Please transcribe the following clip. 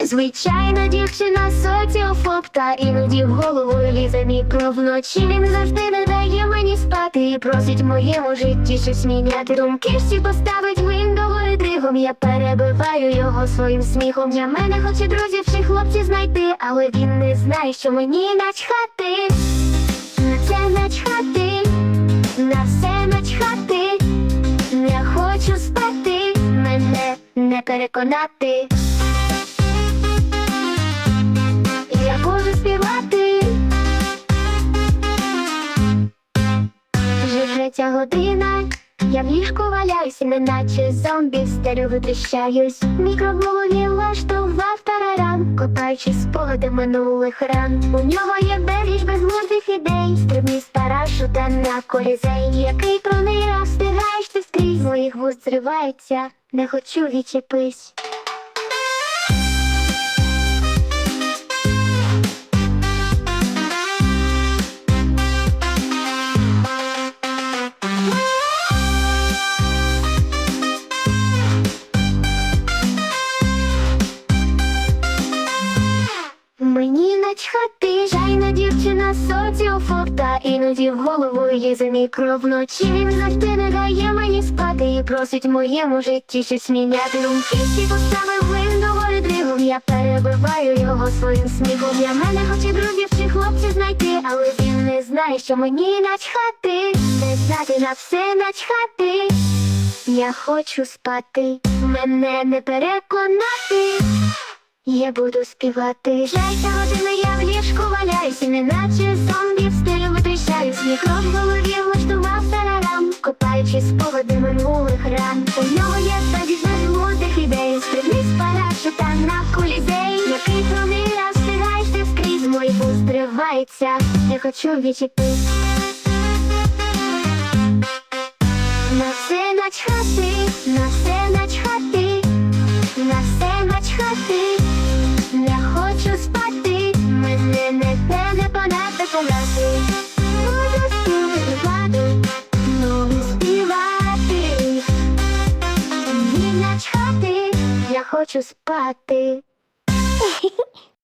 Звичайна дівчина соціофоб, та іноді в голову лізе мікро вночі. Він завжди не дає мені спати і просить моєму житті щось міняти. Думки всі поставить він доволі дригом. Я перебиваю його своїм сміхом. Для мене хоче друзів чи хлопці знайти, але він не знає, що мені начхати. На це начхати, на все начхати. Не хочу спати, мене не переконати. Буду співати. Вже третя година. Я в ліжку валяюсь, неначе зомбі в стелю витріщаюсь. Голові влаштував тарарам, копаючи спогади минулих ран. У нього є безліч безглуздих ідей, стрибні з парашута на колізей, який пронира, встигаєш ти скрізь. Моїх вуст зривається, не хочу відчепись. Начхати, жайна дівчина соціофоб, та іноді в голову лізе мікро вночі. Він завжди не дає мені спати і просить моєму житті щось міняти. Думки всі поставив він доволі дригом. Я перебиваю його своїм сміхом. Я мене хоче друзів чи хлопців знайти, але він не знає, що мені начхати, не знати на все начхати. Я хочу спати, мене не переконати. Я буду співати Жайся година, я в ліжку валяюсь, неначе зомбі в стилю витріщаюсь Мікро в голові влаштував тарарам, копаючи спогади минулих ран. У нього є безліч безглуздих ідей, стрибни з парашута на колізей, який проміля встигаєш ти скрізь, мой вуз я хочу відчепись. Помрати. Буду співати, я хочу спати.